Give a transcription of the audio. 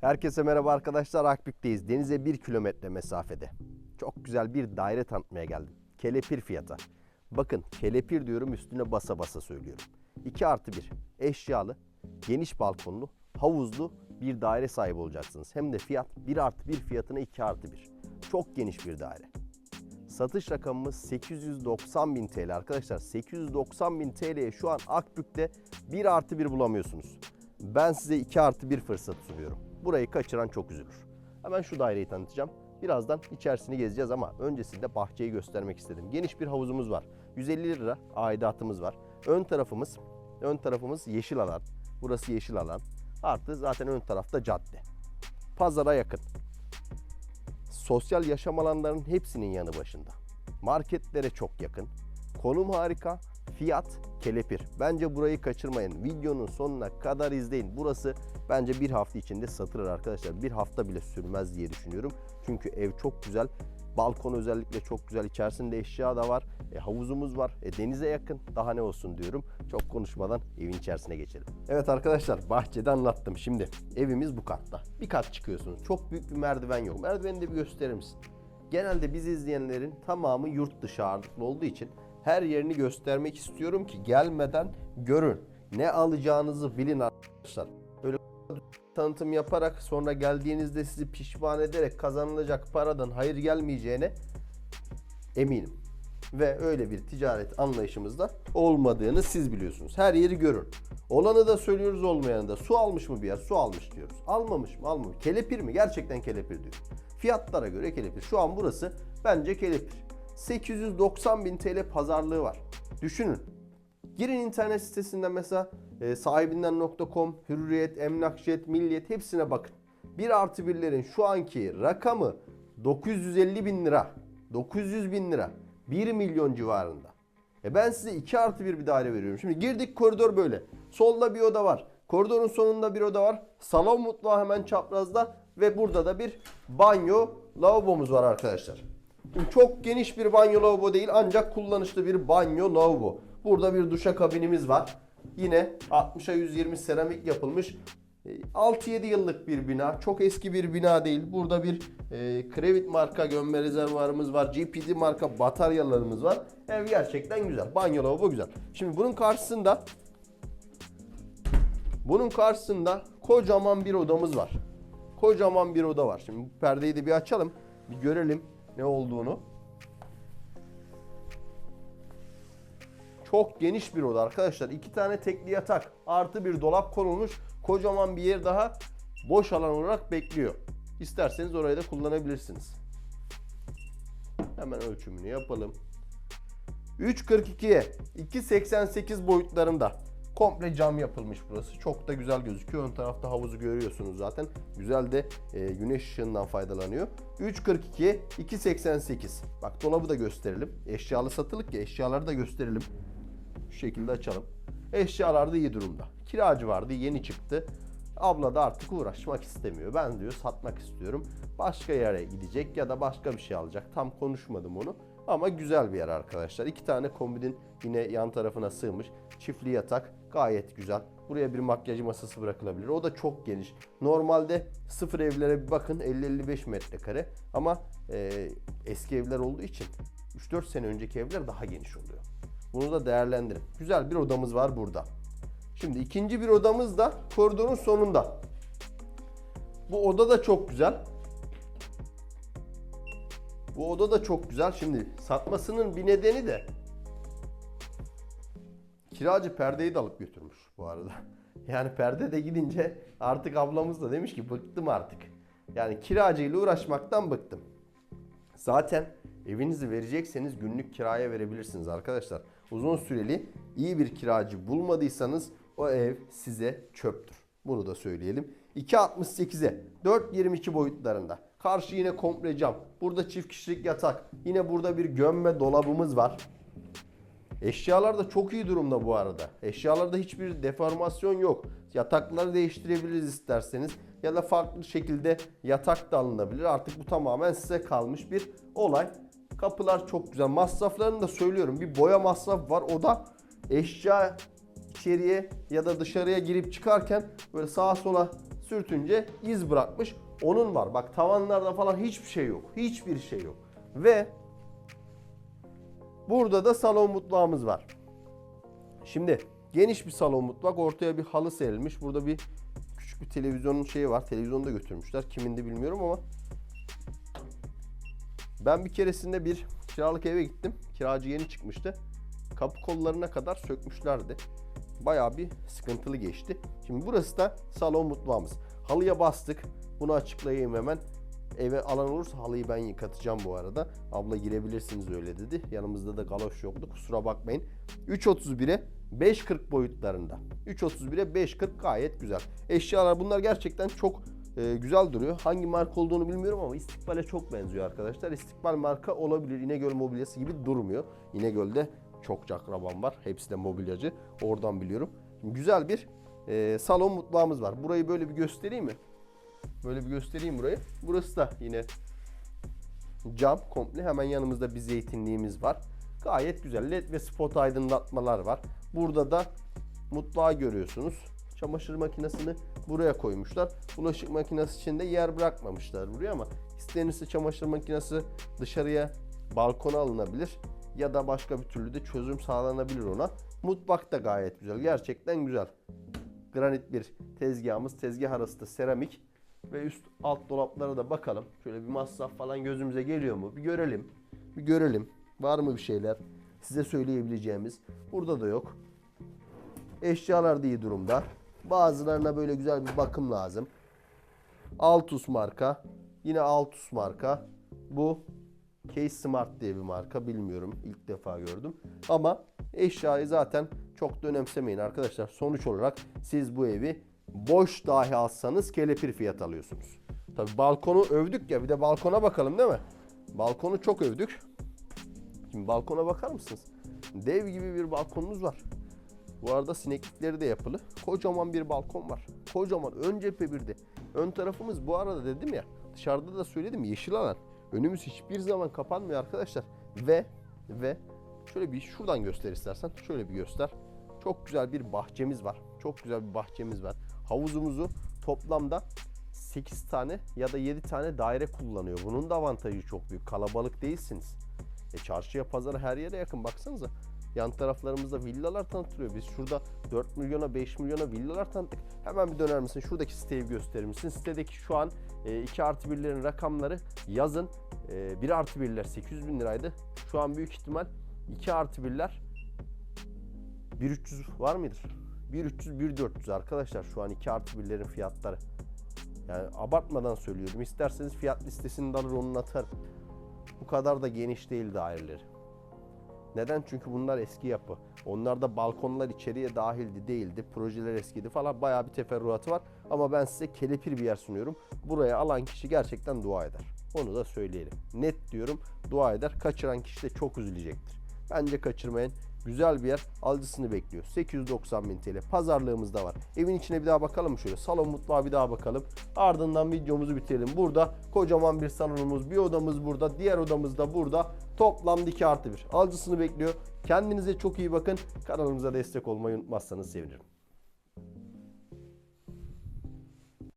Herkese merhaba arkadaşlar. Akbük'teyiz. Denize 1 kilometre mesafede. Çok güzel bir daire tanıtmaya geldim. Kelepir fiyata. Bakın kelepir diyorum üstüne basa basa söylüyorum. 2 artı 1 eşyalı, geniş balkonlu, havuzlu bir daire sahibi olacaksınız. Hem de fiyat 1 artı 1 fiyatına 2 artı 1. Çok geniş bir daire. Satış rakamımız 890 bin TL arkadaşlar. 890 bin TL'ye şu an Akbük'te 1 artı 1 bulamıyorsunuz. Ben size 2 artı 1 fırsat sunuyorum. Burayı kaçıran çok üzülür. Hemen şu daireyi tanıtacağım. Birazdan içerisini gezeceğiz ama öncesinde bahçeyi göstermek istedim. Geniş bir havuzumuz var. 150 lira aidatımız var. Ön tarafımız ön tarafımız yeşil alan. Burası yeşil alan. Artı zaten ön tarafta cadde. Pazara yakın sosyal yaşam alanlarının hepsinin yanı başında. Marketlere çok yakın. Konum harika. Fiyat kelepir. Bence burayı kaçırmayın. Videonun sonuna kadar izleyin. Burası bence bir hafta içinde satılır arkadaşlar. Bir hafta bile sürmez diye düşünüyorum. Çünkü ev çok güzel. Balkon özellikle çok güzel. İçerisinde eşya da var. E, havuzumuz var. E, denize yakın. Daha ne olsun diyorum. Çok konuşmadan evin içerisine geçelim. Evet arkadaşlar bahçede anlattım. Şimdi evimiz bu katta. Bir kat çıkıyorsunuz. Çok büyük bir merdiven yok. Merdiveni de bir gösterir misin? Genelde bizi izleyenlerin tamamı yurt dışı ağırlıklı olduğu için her yerini göstermek istiyorum ki gelmeden görün. Ne alacağınızı bilin arkadaşlar. Öyle tanıtım yaparak sonra geldiğinizde sizi pişman ederek kazanılacak paradan hayır gelmeyeceğine eminim. Ve öyle bir ticaret anlayışımızda olmadığını siz biliyorsunuz. Her yeri görün. Olanı da söylüyoruz olmayanı da. Su almış mı bir yer? Su almış diyoruz. Almamış mı? Almamış. Kelepir mi? Gerçekten kelepir diyor. Fiyatlara göre kelepir. Şu an burası bence kelepir. 890 bin TL pazarlığı var. Düşünün. Girin internet sitesinden mesela e, sahibinden.com, Hürriyet, Emlakjet, Milliyet hepsine bakın. 1 artı birlerin şu anki rakamı 950 bin lira. 900 bin lira. 1 milyon civarında. E ben size 2 artı 1 bir daire veriyorum. Şimdi girdik koridor böyle. Solda bir oda var. Koridorun sonunda bir oda var. Salon mutfağı hemen çaprazda. Ve burada da bir banyo lavabomuz var arkadaşlar. Çok geniş bir banyo lavabo değil ancak kullanışlı bir banyo lavabo. Burada bir duşa kabinimiz var. Yine 60'a 120 seramik yapılmış. E, 6-7 yıllık bir bina. Çok eski bir bina değil. Burada bir e, Crevit marka gömme rezervuarımız var. GPD marka bataryalarımız var. Ev gerçekten güzel. Banyo lavabo güzel. Şimdi bunun karşısında bunun karşısında kocaman bir odamız var. Kocaman bir oda var. Şimdi perdeyi de bir açalım. Bir görelim ne olduğunu. Çok geniş bir oda arkadaşlar. İki tane tekli yatak artı bir dolap konulmuş. Kocaman bir yer daha boş alan olarak bekliyor. İsterseniz orayı da kullanabilirsiniz. Hemen ölçümünü yapalım. 3.42'ye 2.88 boyutlarında komple cam yapılmış burası. Çok da güzel gözüküyor. Ön tarafta havuzu görüyorsunuz zaten. Güzel de e, güneş ışığından faydalanıyor. 3.42'ye 2.88. Bak dolabı da gösterelim. Eşyalı satılık ya eşyaları da gösterelim. Şu şekilde açalım. Eşyalar da iyi durumda. Kiracı vardı yeni çıktı. Abla da artık uğraşmak istemiyor. Ben diyor satmak istiyorum. Başka yere gidecek ya da başka bir şey alacak. Tam konuşmadım onu. Ama güzel bir yer arkadaşlar. İki tane kombinin yine yan tarafına sığmış. Çiftli yatak gayet güzel. Buraya bir makyaj masası bırakılabilir. O da çok geniş. Normalde sıfır evlere bir bakın 50-55 metrekare. Ama e, eski evler olduğu için 3-4 sene önceki evler daha geniş oluyor. Bunu da değerlendirin. Güzel bir odamız var burada. Şimdi ikinci bir odamız da koridorun sonunda. Bu oda da çok güzel. Bu oda da çok güzel. Şimdi satmasının bir nedeni de kiracı perdeyi de alıp götürmüş bu arada. Yani perde de gidince artık ablamız da demiş ki bıktım artık. Yani kiracıyla uğraşmaktan bıktım. Zaten evinizi verecekseniz günlük kiraya verebilirsiniz arkadaşlar. Uzun süreli iyi bir kiracı bulmadıysanız o ev size çöptür. Bunu da söyleyelim. 2.68'e 4.22 boyutlarında. Karşı yine komple cam. Burada çift kişilik yatak. Yine burada bir gömme dolabımız var. Eşyalar da çok iyi durumda bu arada. Eşyalarda hiçbir deformasyon yok. Yatakları değiştirebiliriz isterseniz. Ya da farklı şekilde yatak da alınabilir. Artık bu tamamen size kalmış bir olay. Kapılar çok güzel. Masraflarını da söylüyorum. Bir boya masrafı var. O da eşya içeriye ya da dışarıya girip çıkarken böyle sağa sola sürtünce iz bırakmış. Onun var. Bak tavanlarda falan hiçbir şey yok. Hiçbir şey yok. Ve burada da salon mutfağımız var. Şimdi geniş bir salon mutfak. Ortaya bir halı serilmiş. Burada bir küçük bir televizyonun şeyi var. Televizyonu da götürmüşler. Kimindi bilmiyorum ama ben bir keresinde bir kiralık eve gittim. Kiracı yeni çıkmıştı. Kapı kollarına kadar sökmüşlerdi. Bayağı bir sıkıntılı geçti. Şimdi burası da salon mutfağımız. Halıya bastık. Bunu açıklayayım hemen. Eve alan olursa halıyı ben yıkatacağım bu arada. Abla girebilirsiniz öyle dedi. Yanımızda da galoş yoktu. Kusura bakmayın. 3.31'e 5.40 boyutlarında. 3.31'e 5.40 gayet güzel. Eşyalar bunlar gerçekten çok e, güzel duruyor. Hangi marka olduğunu bilmiyorum ama İstikbal'e çok benziyor arkadaşlar. İstikbal marka olabilir. İnegöl mobilyası gibi durmuyor. İnegöl'de çokça akrabam var. Hepsi de mobilyacı. Oradan biliyorum. Şimdi güzel bir e, salon mutfağımız var. Burayı böyle bir göstereyim mi? Böyle bir göstereyim burayı. Burası da yine cam komple. Hemen yanımızda bir zeytinliğimiz var. Gayet güzel. LED ve spot aydınlatmalar var. Burada da mutfağı görüyorsunuz. Çamaşır makinesini buraya koymuşlar. Bulaşık makinesi için de yer bırakmamışlar buraya ama istenirse çamaşır makinesi dışarıya balkona alınabilir ya da başka bir türlü de çözüm sağlanabilir ona. Mutfak da gayet güzel. Gerçekten güzel. Granit bir tezgahımız. Tezgah arası da seramik ve üst alt dolaplara da bakalım. Şöyle bir masraf falan gözümüze geliyor mu? Bir görelim. Bir görelim. Var mı bir şeyler? Size söyleyebileceğimiz. Burada da yok. Eşyalar da iyi durumda. Bazılarına böyle güzel bir bakım lazım. Altus marka. Yine Altus marka. Bu Case Smart diye bir marka. Bilmiyorum. İlk defa gördüm. Ama eşyayı zaten çok da önemsemeyin arkadaşlar. Sonuç olarak siz bu evi boş dahi alsanız kelepir fiyat alıyorsunuz. Tabi balkonu övdük ya bir de balkona bakalım değil mi? Balkonu çok övdük. Şimdi balkona bakar mısınız? Dev gibi bir balkonumuz var. Bu arada sineklikleri de yapılı. Kocaman bir balkon var. Kocaman ön cephe bir de. Ön tarafımız bu arada dedim ya dışarıda da söyledim yeşil alan. Önümüz hiçbir zaman kapanmıyor arkadaşlar. Ve ve şöyle bir şuradan göster istersen. Şöyle bir göster. Çok güzel bir bahçemiz var. Çok güzel bir bahçemiz var. Havuzumuzu toplamda 8 tane ya da 7 tane daire kullanıyor. Bunun da avantajı çok büyük. Kalabalık değilsiniz. E çarşıya, pazara her yere yakın baksanıza. Yan taraflarımızda villalar tanıtılıyor. Biz şurada 4 milyona 5 milyona villalar tanıttık. Hemen bir döner misin? Şuradaki siteyi gösterir misin? Sitedeki şu an 2 artı 1'lerin rakamları yazın 1 artı 1'ler 800 bin liraydı. Şu an büyük ihtimal 2 artı 1'ler 1300 var mıdır? 1300 1400 arkadaşlar şu an 2 artı 1'lerin fiyatları. Yani abartmadan söylüyorum. İsterseniz fiyat listesini de alır onun atarım. Bu kadar da geniş değil daireleri. Neden? Çünkü bunlar eski yapı. Onlarda balkonlar içeriye dahildi değildi. Projeler eskidi falan bayağı bir teferruatı var. Ama ben size kelepir bir yer sunuyorum. Buraya alan kişi gerçekten dua eder. Onu da söyleyelim. Net diyorum dua eder. Kaçıran kişi de çok üzülecektir. Bence kaçırmayın. Güzel bir yer alıcısını bekliyor. 890 bin TL. Pazarlığımız da var. Evin içine bir daha bakalım mı şöyle? Salon mutfağı bir daha bakalım. Ardından videomuzu bitirelim. Burada kocaman bir salonumuz, bir odamız burada, diğer odamız da burada. Toplamda 2 artı 1. Alıcısını bekliyor. Kendinize çok iyi bakın. Kanalımıza destek olmayı unutmazsanız sevinirim.